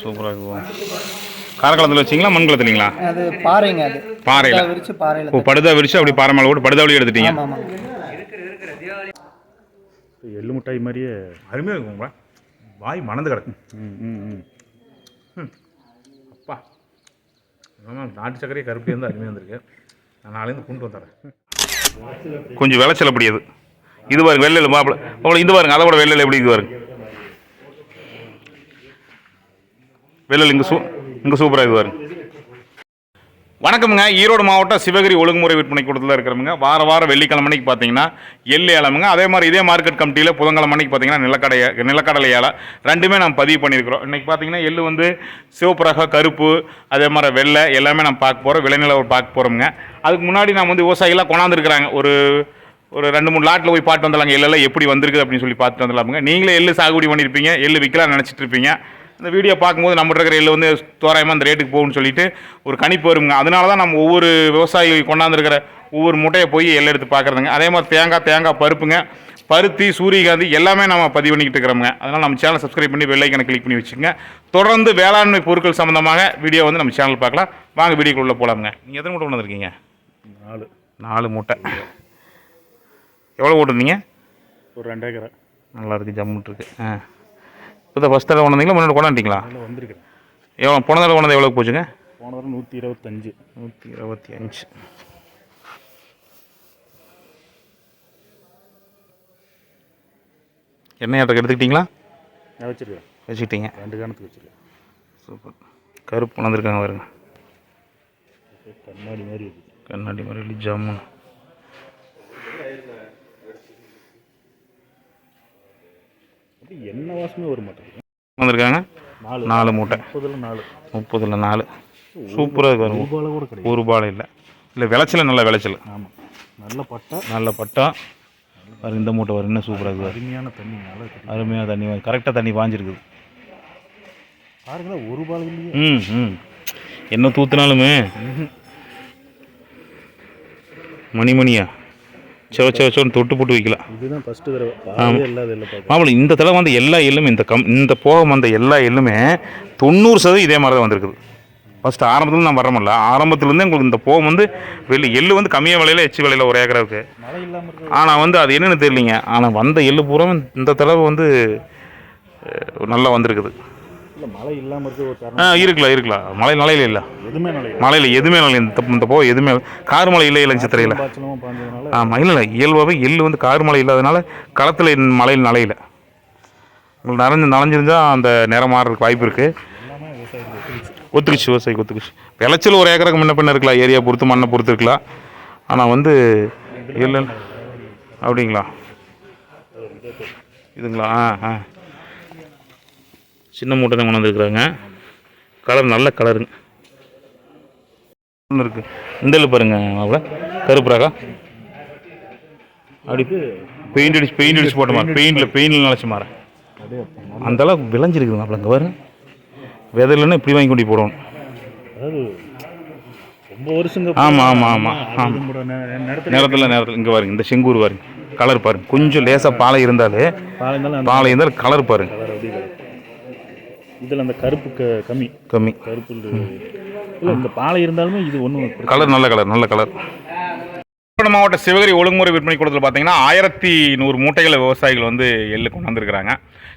சூப்பராக இருக்கும் காரக்குளத்தில் வச்சிங்களா மண் குளத்துலீங்களா அது பாறைங்க அது. பாறையில். விரிச்சு பாறையில் ஓ படுதா விரிச்சு அப்படி பாறை மேலே போட்டு படுதாவளி எடுத்துட்டீங்க. ஆமாம் ஆமாங்க எள்ளு மிட்டாய் மாதிரியே அருமையாக இருக்குங்களா வாய் மணந்து கிடக்கு. ம் ம் ம். அப்பா. ஆமாம் நாட்டு சர்க்கரையே கருப்பி வந்து அருமையாக வந்திருக்கு நான் நாளைந்து கொண்டு வந்துடுறேன் கொஞ்சம் விளைச்சல் அப்படி அது. இது பாருங்க வெள்ளையில் மாப்பிள. அவ்வளோ இது பாருங்க அதை விட வெள்ளையில் எப்படி இது பாருங்க. வெள்ளல் இங்கே சூ இங்கே சூப்பராக இது பாருங்க. வணக்கமுங்க. ஈரோடு மாவட்டம் சிவகிரி ஒழுங்குமுறை விற்பனை கூடத்தில் இருக்கிறவங்க. வார வாரம் வெள்ளிக்கிழமை பார்த்தீங்கன்னா எள்ளு ஏலமுங்க. அதே மாதிரி இதே மார்க்கெட் கமிட்டியில் புதன்கிழமை அன்னைக்கு பார்த்தீங்கன்னா நிலக்கடை நிலக்கடலை ஏலம் ரெண்டுமே நம்ம பதிவு பண்ணியிருக்கிறோம். இன்றைக்கி பார்த்தீங்கன்னா எள்ளு வந்து சிவப்பு கருப்பு அதே மாதிரி வெள்ளை எல்லாமே நம்ம பார்க்க போகிறோம் விளைநிலவர் பார்க்க போகிறோம்ங்க அதுக்கு முன்னாடி நம்ம வந்து விவசாயிகளாக கொண்டாந்துருக்குறாங்க. ஒரு ஒரு ரெண்டு மூணு லாட்டில் போய் பாட்டு வந்துடலாங்க எல்லாம் எப்படி வந்திருக்கு அப்படின்னு சொல்லி பார்த்துட்டு வந்துடலாமுங்க நீங்களே எள்ளு சாகுபடி பண்ணியிருப்பீங்க எள்ளு விற்கலாம் நினச்சிட்டு இருப்பீங்க. இந்த வீடியோ பார்க்கும்போது நம்ம இருக்கிற எள்ளு வந்து தோராயமாக அந்த ரேட்டுக்கு போகும்னு சொல்லிட்டு ஒரு கணிப்பு வருங்க. அதனால தான் நம்ம ஒவ்வொரு விவசாயி கொண்டாந்துருக்கிற ஒவ்வொரு முட்டையை போய் எள்ளு எடுத்து பார்க்குறதுங்க. அதே மாதிரி தேங்காய் தேங்காய் பருப்புங்க பருத்தி சூரியகாந்தி எல்லாமே நம்ம பதிவு பண்ணிக்கிட்டு இருக்கிறோங்க அதனால் நம்ம சேனல் சப்ஸ்கிரைப் பண்ணி வெள்ளைக்கனை கிளிக் பண்ணி வச்சுக்கோங்க. தொடர்ந்து வேளாண்மை பொருட்கள் சம்மந்தமாக வீடியோ வந்து நம்ம சேனல் பார்க்கலாம். வாங்க வீடியோக்குள்ளே போகலாமுங்க நீங்கள் எத்தனை மூட்டை வந்திருக்கீங்க நாலு. நாலு மூட்டை. எவ்வளோ போட்டிருந்தீங்க? ஒரு ரெண்டு ஏக்கரை. நல்லா இருக்குது ஜம்முட்டு இருக்கு. ஆ. இப்போ ஃபஸ்ட் தடவை கொண்டாந்தீங்களா முன்னாடி கொண்டாண்டிங்களா அதில் வந்திருக்கிறேன். எவ்வளோ போன தடவை கொண்டாந்து எவ்வளோ போச்சுங்க? போன தடவை நூற்றி இருபத்தஞ்சு. நூற்றி இருபத்தி அஞ்சு எண்ணெய் ஆட்டக்கு எடுத்துக்கிட்டீங்களா? நான் வச்சுருக்கேன் வச்சுக்கிட்டீங்க. ரெண்டு காணத்துக்கு வச்சுருக்கேன் சூப்பர். கருப்பு கொண்டாந்துருக்காங்க பாருங்க. கண்ணாடி மாதிரி கண்ணாடி மாதிரி ஜம்முன்னு என்ன வாசமே வர மாட்டேங்குது வந்திருக்காங்க? நாலு. நாலு மூட்டை. முப்பதில் நாலு. முப்பதில் நாலு. சூப்பராக இருக்கு பாருங்க. ரூபாயில் கூட கிடையாது. ஒரு பாலை இல்லை. இல்லை விளைச்சல் நல்ல விளைச்சல். ஆமாம் நல்ல பட்டா. நல்ல பட்டா. பாருங்க இந்த மூட்டை வரும் இன்னும் சூப்பராக இருக்குது அருமையான தண்ணி நல்லா அருமையாக தண்ணி கரெக்டாக தண்ணி பாஞ்சிருக்குது. பாருங்களா ஒரு பால் ம் ம். என்ன தூத்துனாலுமே. மணி மணியா செவ செவ செவன்னு தொட்டு போட்டு வைக்கலாம் இதுதான் ஃபஸ்ட்டு தடவை. மாப்பிள இந்த தடவை வந்து எல்லா எள்ளுமே இந்த கம் இந்த போக வந்த எல்லா எள்ளுமே தொண்ணூறு சதவீதம் இதே மாதிரி தான் வந்திருக்குது. ஃபஸ்ட்டு ஆரம்பத்துல நான் வரமில்ல ஆரம்பத்துலேருந்தே உங்களுக்கு இந்த போகம் வந்து வெளி எள்ளு வந்து கம்மியாக விலையில எச்சு விலையில ஒரு ஏக்கராவுக்கு இருக்கிற ஆனால் வந்து அது என்னென்னு தெரியலிங்க. ஆனால் வந்த எள்ளு பூரா இந்த தடவை வந்து நல்லா வந்திருக்குது. இல்லை மழை இல்லாமல் ஒரு ஆ இருக்கலாம் இருக்கலாம். மழை நிலையில இல்லை. எதுவுமே மலையில் எதுவுமே நிலையில இந்த இந்த போக எதுவுமே கார் மலை இல்லை இல்லை சித்திரையில். பாய்ச்சலமாக பாஞ்சதுனால? ஆமாம் இல்லை இல்லை. இயல்பாகவே எள்ளு வந்து கார் மலை இல்லாதனால களத்தில் மலையில் நலையில உங்களுக்கு நனைஞ்சு நனைஞ்சிருந்தா அந்த நிறம் மாறுறதுக்கு வாய்ப்பு இருக்குது ஒத்துக்குச்சு. விவசாயிக்கு ஒத்துக்குச்சு. விளைச்சல் ஒரு ஏக்கருக்கு முன்ன பின்ன இருக்கலாம். ஏரியா பொறுத்து மண்ணை பொறுத்து இருக்கலாம். ஆனால் வந்து இல்லை அப்படிங்களா? இதுங்களா? ஆ ஆ. சின்ன மூட்டை தான் கொண்டு வந்துருக்குறாங்க கலர் நல்ல கலருங்க ஒன்று இருக்குது இந்த இதில் பாருங்க அவ்வளோ கருப்பு ரகம். அப்படி பெயிண்ட் அடிச்சு பெயிண்ட் அடிச்சு போட்ட மாதிரி பெயிண்டில் பெயிண்டில் நினச்சி மாற அப்படியே அந்த அளவுக்கு விளைஞ்சிருக்குதுங்க அப்போ அங்கே பாருங்க. விதையிலன்னா இப்படி வாங்கி கொண்டு போடணும். ரொம்ப வருஷங்க ஆமா, ஆமா, ஆமா, ஆமா. நேரத்தில் நேரத்தில் இங்கே பாருங்க இந்த செங்கூர் பாருங்க. கலர் பாருங்க. கொஞ்சம் லேசாக பாலை இருந்தாலே பாலை இருந்தாலும் கலர் பாருங்க. இதில் அந்த கருப்பு க கம்மி. கம்மி. கருப்பு இல்லை இந்த பாலை இருந்தாலுமே இது ஒன்றும் கலர் நல்ல கலர் நல்ல கலர் ஈரோடு மாவட்ட சிவகிரி ஒழுங்குமுறை விற்பனை கூடத்தில் பார்த்தீங்கன்னா ஆயிரத்தி நூறு மூட்டைகளை விவசாயிகள் வந்து எள்ளு கொண்டு வந்திருக்கிறாங்க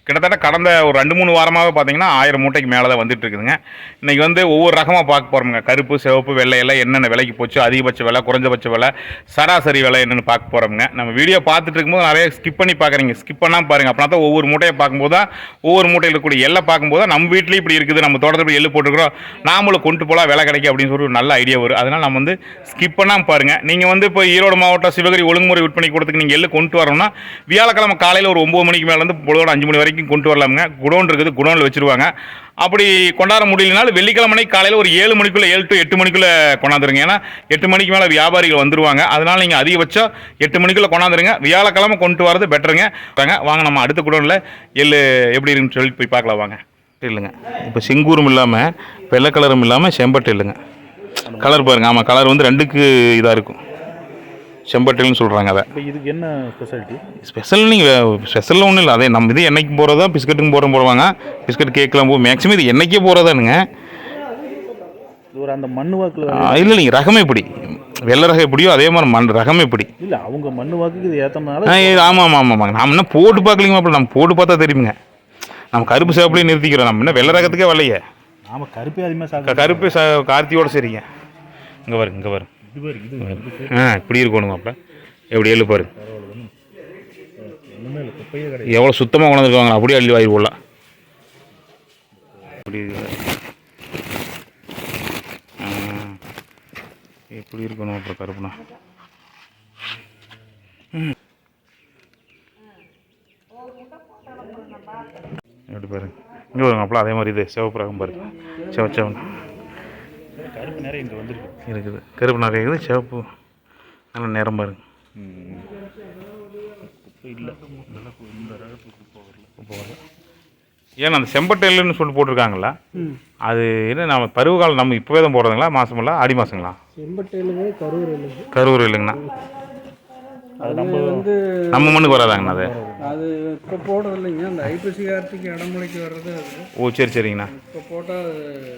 கிட்டத்தட்ட கடந்த ஒரு ரெண்டு மூணு வாரமாகவே பார்த்தீங்கன்னா ஆயிரம் மூட்டைக்கு மேலே தான் வந்துட்டு இருக்குதுங்க இன்றைக்கி வந்து ஒவ்வொரு ரகமாக பார்க்க போகிறோமுங்க கருப்பு சிவப்பு வெள்ளை எல்லாம் என்னென்ன விலைக்கு போச்சு அதிகபட்ச விலை குறைஞ்சபட்ச விலை சராசரி விலை என்னென்னு பார்க்க போகிறோமுங்க நம்ம வீடியோ பார்த்துட்டு இருக்கும்போது நிறைய ஸ்கிப் பண்ணி பார்க்குறீங்க ஸ்கிப் பண்ணால் பாருங்கள் அப்படின்னா தான் ஒவ்வொரு மூட்டையை பார்க்கும்போது தான் ஒவ்வொரு மூட்டையில் இருக்கக்கூடிய எல்லை பார்க்கும்போது தான் நம்ம வீட்லேயும் இப்படி இருக்குது. நம்ம தோட்டத்தில் எள்ளு போட்டுருக்குறோம். நாமளும் கொண்டு போகலாம் விலை கிடைக்கும் அப்படின்னு சொல்லி ஒரு நல்ல ஐடியா வரும். அதனால் நம்ம வந்து ஸ்கிப் பண்ணாமல் பாருங்கள் நீங்கள் வந்து இப்போ ஈரோடு மாவட்டம் சிவகிரி ஒழுங்குமுறை விற்பனை கூடத்துக்கு நீங்கள் எள்ளு கொண்டு வரணும்னா வியாழக்கிழமை காலையில் ஒரு ஒம்பது மணிக்கு மேலேருந்து பொழுதோட அஞ்சு மணி வரைக்கும் கொண்டு வரலாமுங்க. குடோன் இருக்குது குடோனில் வச்சுருவாங்க. அப்படி கொண்டாட முடியலனாலும் வெள்ளிக்கிழமை காலையில் ஒரு ஏழு மணிக்குள்ளே ஏழு டு எட்டு மணிக்குள்ளே கொண்டாந்துருங்க. ஏன்னா எட்டு மணிக்கு மேலே வியாபாரிகள் வந்துருவாங்க. அதனால் நீங்கள் அதிகபட்சம் எட்டு மணிக்குள்ளே கொண்டாந்துருங்க. வியாழக்கிழமை கொண்டு வரது பெட்டருங்க. வாங்க வாங்க நம்ம அடுத்த குடோனில் எள்ளு எப்படி இருக்குன்னு சொல்லி போய் பார்க்கலாம் வாங்க. இல்லைங்க. இப்போ செங்கூரும் இல்லாமல் வெள்ளை கலரும் இல்லாமல் செம்பட்டு இல்லைங்க. கலர் பாருங்கள் ஆமாம் கலர் வந்து ரெண்டுக்கு இதாக இருக்கும். செம்பட்டில்னு சொல்கிறாங்க அதை. இப்போ இதுக்கு என்ன ஸ்பெஷாலிட்டி ஸ்பெஷல் நீங்கள் ஸ்பெஷலில் ஒன்றும் இல்லை. அதே நம்ம இது என்னைக்கு போகிறதா பிஸ்கட்டுக்கும் போகிற போடுவாங்க. பிஸ்கட் கேக்கெலாம் போ மேக்ஸிமம் இது என்னைக்கே போகிறதானுங்க ஒரு அந்த மண் வாக்கில் இல்லை இல்லைங்க ரகமே இப்படி வெள்ளை ரகம் எப்படியோ அதே மாதிரி மண் ரகமே இப்படி இல்லை அவங்க மண் வாக்குக்கு இது ஏற்றனால ஆமாம் ஆமாம் ஆமாங்க நம்ம என்ன போட்டு பார்க்கலிங்க அப்படி நம்ம போட்டு பார்த்தா தெரியுங்க நம்ம கருப்பு சேவப்பிலே நிறுத்திக்கிறோம். நம்ம என்ன வெள்ளை ரகத்துக்கே வரலையே? நாம கருப்பே அதிகமாக சாப்பிட கருப்பு ச கார்த்தியோட சரிங்க. இங்கே பாருங்க இங்கே இது ஆ. இப்படி இருக்கணும் அப்போ. எப்படி எழு கிடையாது. எவ்வளோ சுத்தமாக கொண்டாந்துருக்காங்க அப்படியே அள்ளி வாங்கி போடலாம் அப்படி எப்படி இருக்கணும் அப்புறம் கருப்புனா. எப்படி பாருங்க. இங்கே பாருங்க அப்பலாம் அதே மாதிரி இது சிவப்பு ரகம் பாருங்க. சிவ சிவன் கருப்பு நிறைய இங்கே வந்திருக்கு. இருக்குது. கருப்பு நிறைய இருக்குது. சிவப்பு நல்ல நிறம் பாருங்க. இல்லை. குப்பை வரல. ஏன்னா அந்த செம்பட்டெல்லுன்னு சொல்லி போட்டிருக்காங்கல்ல அது என்ன நம்ம பருவகாலம் நம்ம இப்போவே தான் போடுறதுங்களா? மாதமில்ல ஆடி மாதங்களா செம்பட்டையிலுமே கரூர் இல்லைங்க. கரூர் இல்லைங்கண்ணா. அது நம்ம வந்து நம்ம மண்ணுக்கு வராதாங்கண்ணா அது? அது இப்போ போடுறது இல்லைங்க அந்த ஐப்பசி கார்த்திகை இடமலைக்கு வர்றது அது. ஓ சரி சரிங்கண்ணா. இப்போ போட்டால்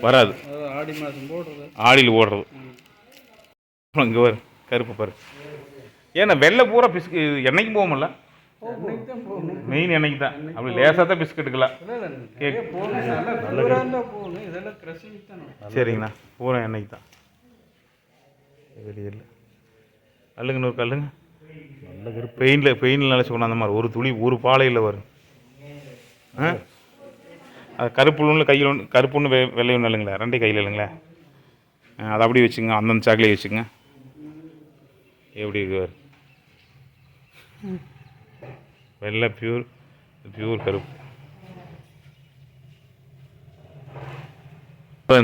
வராது. ஆடி மாதம் போடுறது. ஆடியில் ஓடுறது. இங்கே வரு கருப்பு பாரு. ஏன்னா வெள்ளை பூரா பிஸ்கு என்னைக்கும் போகும்ல? மெயின் என்னைக்கு தான். அப்படி லேசாக தான் கிரசிங் தானே சரிங்கண்ணா. பூரா என்னைக்கு தான். வெளியே இல்லை அல்லுங்க நூறு கல்லுங்க நல்ல பெயினில் பெயினில் நினச்சி கொண்டாந்த மாதிரி. ஒரு துளி ஒரு பாலையில் வரும் ஆ? அது கருப்பு ஒன்று கையில் ஒன்று கருப்பு ஒன்று வெ வெள்ளை ஒன்று இல்லைங்களா ரெண்டே கையில் இல்லைங்களா அதை அப்படியே வச்சுங்க அந்தந்த சாக்கிலே வச்சுங்க எப்படி இருக்கு வெள்ளை பியூர் பியூர் கருப்பு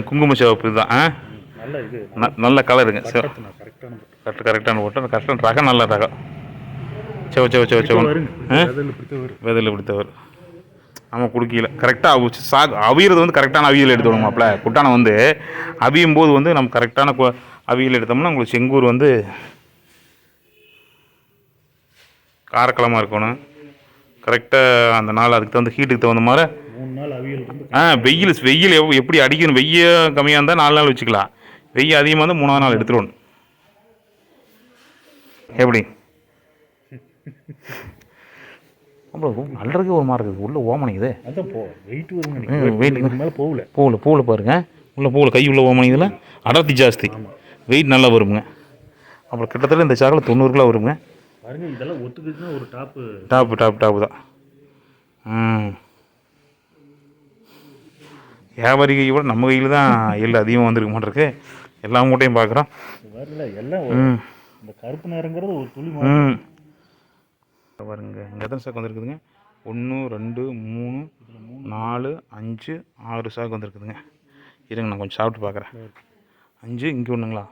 குங்கும சிவப்பு இதுதான் ஆ நல்ல கலருங்க கரெக்டான கரெக்ட் கரெக்டான ஓட்டம் கரெக்டான ரகம் நல்ல ரகம் செவ செவ செவ செவ வருங்க ஆ அதில் பிடித்த வரும் வெதில் பிடித்தவர் ஆமாம் குடுக்கல. கரெக்டாக அவிச்சு சாகு அவியறது வந்து கரெக்டான அவியல் எடுத்து விடுமாப்ல? குட்டானை வந்து அவியும் போது வந்து நம்ம கரெக்டான அவியல் எடுத்தோம்னா உங்களுக்கு செங்கூர் வந்து காரக்கலமாக இருக்கணும். கரெக்டாக அந்த நாள் அதுக்கு தகுந்த ஹீட்டுக்கு தகுந்த மாதிரி மூணு நாள் அவியல் இருந்து ஆ வெயில் வெயில் எவ் எப்படி அடிக்கணும்? வெய்ய கம்மியாக இருந்தால் நாலு நாள் வச்சுக்கலாம். வெய்ய அதிகமாக இருந்தால் மூணாவது நாள் எடுத்துடணும். எப்படி? அப்புறம் நல்லதுக்கு ஒரு மாதிரி இருக்குது. உள்ள ஓமனிக்குது அதான் போ வெயிட் weight இதுக்கு மேலே போகல. பூவில் பூவில் பாருங்க. உள்ள பூவில் கை உள்ள ஓமனிதில் அடர்த்தி ஜாஸ்தி. வெயிட் நல்லா வருங்க. அப்புறம் கிட்டத்தட்ட இந்த சாக்கில் தொண்ணூறு கிலோ வருங்க. பாருங்க இதெல்லாம் ஒத்துக்குச்சுன்னா ஒரு டாப்பு டாப்பு டாப் டாப்பு தான். ம். வியாபாரி கை விட நம்ம கையில் தான் எள் அதிகமாக வந்திருக்க மாட்டிருக்கு எல்லா மூட்டையும் பார்க்குறோம். வரல எல்லாம் ஒரு- இந்த கருப்பு நேரங்கிறது ஒரு துளி ம். பாருங்க. இங்கே எத்தனை சாக்கு வந்திருக்குதுங்க? ஒன்று ரெண்டு மூணு நாலு அஞ்சு ஆறு சாக்கு வந்திருக்குதுங்க. இருங்க நான் கொஞ்சம் சாப்பிட்டு பார்க்குறேன் அஞ்சு இங்கே ஒன்றுங்களா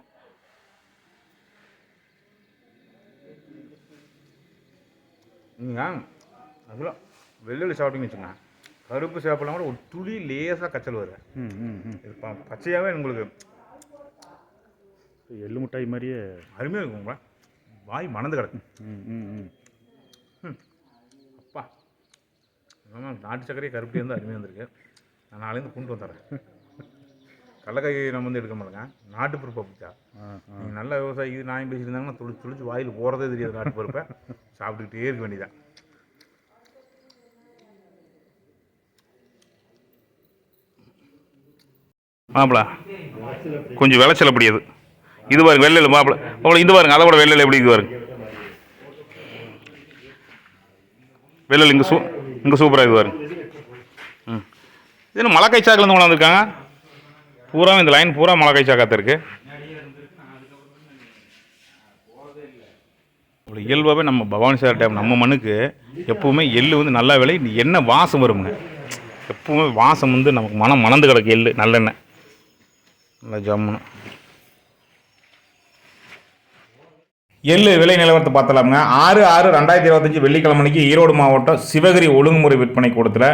நீங்கள் அதில் வெள்ளுள்ளி சாப்பிட்டீங்கன்னு வச்சுங்க கருப்பு சாப்பிடலாம் கூட ஒரு துளி லேசாக கச்சல் வருது. ம் ம் ம். இது பச்சையாகவே உங்களுக்கு எள்ளு மிட்டாய் மாதிரியே அருமையாக இருக்குங்களா வாய் மணந்து கிடக்கு. ம் ம் ம் அப்பா ஆமாம் நாட்டு சர்க்கரையே கருப்பட்டி வந்து அருமையாக வந்திருக்கு நான் நாளைந்து கொண்டு வந்துடுறேன் கடலக்காய் நம்ம வந்து எடுக்க மாட்டேங்க. நாட்டு பருப்பு அப்படிச்சா நீங்கள் நல்ல விவசாயி இது நாயம் பேசியிருந்தாங்கன்னா துளி துளிச்சு வாயில் போகிறதே தெரியாது நாட்டு பருப்பை. சாப்பிட்டுக்கிட்டே இருக்க வேண்டியதான் மாப்பிள கொஞ்சம் விளைச்சல் அப்படி அது. இது பாருங்க வெள்ளையில் மாப்பிள மாப்பிள இது பாருங்க அதை விட வெள்ளையில் எப்படி இது பாருங்க. வெள்ளல் இங்கே சூ இங்கே சூப்பராக இது பாருங்க ம். இது என்ன மலக்காய் சாக்கிலேருந்து கொண்டாந்துருக்காங்க? பூரா இந்த லைன் பூரா மலக்கை சாக்காத்த இருக்கு. இயல்பாகவே நம்ம பவானி சார் டேம் நம்ம மண்ணுக்கு எப்பவுமே எள்ளு வந்து நல்லா விலை என்ன வாசம் வருங்க எப்பவுமே வாசம் வந்து நமக்கு மனம் மணந்து கிடக்கு எள்ளு நல்லெண்ணெய். நல்லா ஜம்முன்னு. எள்ளு விலை நிலவரத்தை பார்த்தலாமுங்க ஆறு ஆறு ரெண்டாயிரத்தி இருபத்தஞ்சி வெள்ளிக்கிழமைக்கு ஈரோடு மாவட்டம் சிவகிரி ஒழுங்குமுறை விற்பனை கூடத்தில்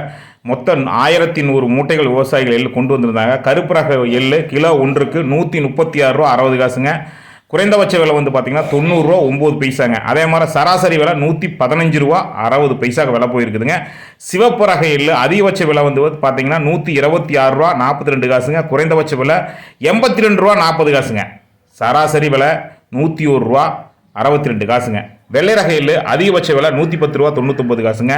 மொத்தம் ஆயிரத்தி நூறு மூட்டைகள் விவசாயிகள் எள்ளு கொண்டு வந்திருந்தாங்க. கருப்பு ரக எள்ளு கிலோ ஒன்றுக்கு நூற்றி முப்பத்தி ஆறு ரூபா அறுபது காசுங்க. குறைந்தபட்ச விலை வந்து பார்த்தீங்கன்னா தொண்ணூறுரூவா ஒம்பது பைசாங்க. அதே மாதிரி சராசரி விலை நூற்றி பதினஞ்சு ரூபா அறுபது பைசாக்கு விலை போயிருக்குதுங்க. சிவப்பு ரக எள்ளு அதிகபட்ச விலை வந்து பார்த்தீங்கன்னா நூற்றி இருபத்தி ஆறு ரூபா நாற்பத்தி ரெண்டு காசுங்க. குறைந்தபட்ச விலை எண்பத்தி ரெண்டு ரூபா நாற்பது காசுங்க. சராசரி விலை நூற்றி ஒரு ரூபா அறுபத்தி ரெண்டு காசுங்க. வெள்ளை ரக எள்ளு அதிகபட்ச விலை நூற்றி பத்து ரூபா தொண்ணூத்தொம்பது காசுங்க.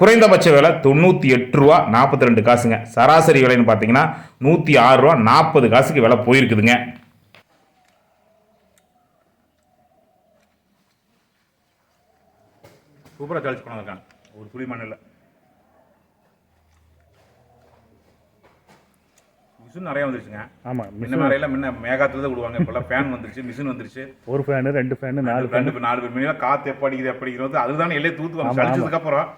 குறைந்தபட்ச விலை தொண்ணூற்றி எட்டு ரூபா நாற்பத்தி ரெண்டு காசுங்க. சராசரி விலைன்னு பார்த்தீங்கன்னா நூற்றி ஆறு ரூபா நாற்பது காசுக்கு விலை போயிருக்குதுங்க. சூப்பராக தெளிச்சு கொண்டு ஒரு துளி மண்ணில். மிஷின் நிறைய வந்துருச்சுங்க. ஆமாம் முன்ன மாதிரிலாம் முன்ன மேகாத்துல தான் விடுவாங்க. இப்போல்லாம் ஃபேன் வந்துருச்சு மிஷின் வந்துருச்சு. ஒரு ஃபேனு ரெண்டு ஃபேனு நாலு ரெண்டு பேர் நாலு பேர் மீனில் காற்று எப்படி அடிக்குது எப்படி அடிக்கிறது அதுதானே எல்லாம் தூத்துவாங்க. ஆமா, சளிச்சதுக்கு அப்புறம்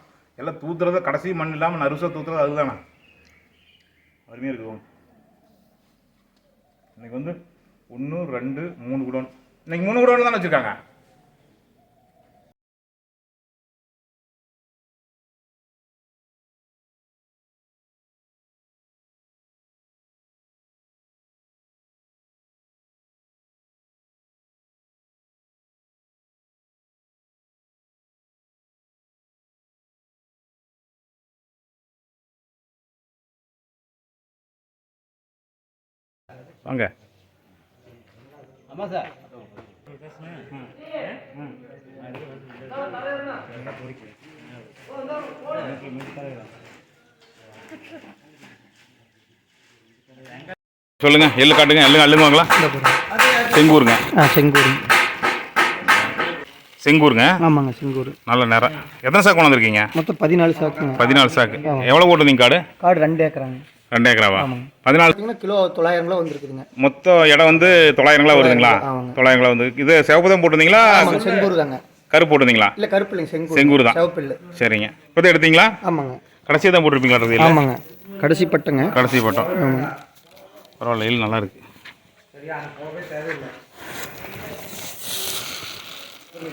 எல்லாம் தூத்துறது கடைசி மண் இல்லாமல் நறுசா தூத்துறது அதுதானே. அருமையாக இருக்குது இன்னைக்கு வந்து ஒன்று ரெண்டு மூணு குடோன். இன்னைக்கு மூணு குடோன் தானே வச்சுருக்காங்க. வாங்க. ஆமாம் சார். சொல்லுங்க எள்ளு காட்டுங்க எள்ளு அள்ளுங்க வாங்கலாம் செங்கூருங்க. ஆ செங்கூர். செங்கூருங்க? ஆமாங்க செங்கூர். நல்ல நேரம் எத்தனை சாக்கு கொண்டு வந்திருக்கீங்க? மொத்தம் பதினாலு சாக்குங்க. பதினாலு சாக்கு. எவ்வளோ போட்டுருந்தீங்க காடு? காடு ரெண்டு ஏக்கராங்க. ரெண்டு ஏக்கராவா பதினாலு கிலோ தொள்ளாயிரம் கிலோ வந்துருக்குதுங்க. மொத்தம் இடம் வந்து தொள்ளாயிரம் கிலோ வருதுங்களா. தொள்ளாயிரம் கிலோ வந்து இது சிவப்பு போட்டிருந்தீங்களா? செங்கூர் தாங்க. கருப்பு போட்டிருந்தீங்களா? இல்லை கருப்பு இல்லைங்க செங்கூர் செங்கூர் தான். சிவப்பு இல்லை. சரிங்க. இப்போ எடுத்தீங்களா? ஆமாங்க. கடைசியாக தான் போட்டிருப்பீங்களா இல்லை ஆமாங்க. கடைசி பட்டங்க. கடைசி போட்டோம். பரவாயில்ல எள்ளு நல்லா இருக்கு.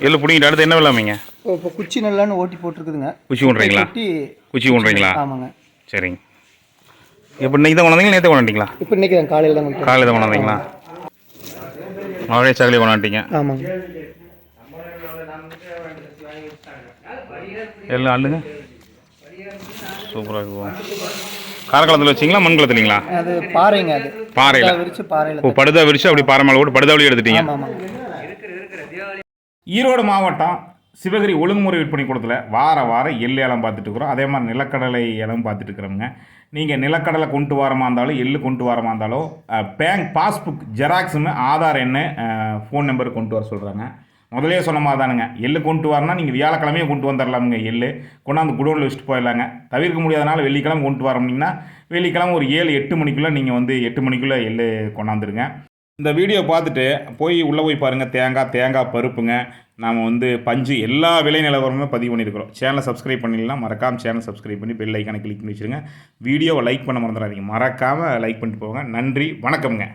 எள்ளு பிடிங்கிட்டு அடுத்து என்ன விளாமீங்க இப்போ குச்சி நல்லான்னு ஓட்டி போட்டிருக்குதுங்க. குச்சி குட்டி குச்சி கொண்டுறீங்களா ஆமாங்க. சரிங்க. இப்போ இன்னைக்கு தான் கொண்டாந்தீங்களா? நேற்று கொண்டாண்டிங்களா இப்போ இன்னைக்கு தான் காலையில் தான் காலையில் தான் கொண்டாந்தீங்களா? மழை சாக்கலையை கொண்டாண்டிங்க ஆமாங்க. எல்லாம் அள்ளுங்க. சூப்பராக இருக்கும் காரக்குளத்தில் வச்சிங்களா? மண் குளத்துலீங்களா அது பாறைங்க அது. பாறையில். படுதா விரிச்சு பாறையில் இப்போ படுதா விரிச்சு அப்படி பாறை மேலே போட்டு படுதா வழி எடுத்துட்டீங்க. ஈரோடு மாவட்டம் சிவகிரி ஒழுங்குமுறை விற்பனை கூடத்தில் வார வாரம் எள்ளு ஏலம் பார்த்துட்டு இருக்கிறோம் அதே மாதிரி நிலக்கடலை ஏலம் பார்த்துட்டு இருக்கிறோங்க நீங்கள் நிலக்கடலை கொண்டு வரமா இருந்தாலும் எள்ளு கொண்டு வரமா இருந்தாலும் பேங்க் பாஸ்புக் ஜெராக்ஸுன்னு ஆதார் எண்ணு ஃபோன் நம்பர் கொண்டு வர சொல்கிறாங்க முதலே சொன்ன மாதிரி தானுங்க எள்ளு கொண்டு வரனா நீங்கள் வியாழக்கிழமையே கொண்டு வந்துடலாமுங்க எள்ளு. கொண்டாந்து குடோனில் வச்சுட்டு போயிடலாங்க. தவிர்க்க முடியாதனால வெள்ளிக்கிழமை கொண்டு வரோம்னீங்கன்னா வெள்ளிக்கிழமை ஒரு ஏழு எட்டு மணிக்குள்ளே நீங்கள் வந்து எட்டு மணிக்குள்ளே எள்ளு கொண்டாந்துருங்க. இந்த வீடியோ பார்த்துட்டு போய் உள்ளே போய் பாருங்கள் தேங்காய் தேங்காய் பருப்புங்க. நாம் வந்து பஞ்சு எல்லா விலை நிலவரமுமே பதிவு பண்ணியிருக்கிறோம். சேனலை சப்ஸ்கிரைப் பண்ணிடலாம். மறக்காமல் சேனல் சப்ஸ்கிரைப் பண்ணி பெல் ஐக்கானை கிளிக் பண்ணி வச்சுருங்க. வீடியோவை லைக் பண்ண மறந்துடாதீங்க. மறக்காமல் லைக் பண்ணிட்டு போங்க. நன்றி. வணக்கம்ங்க.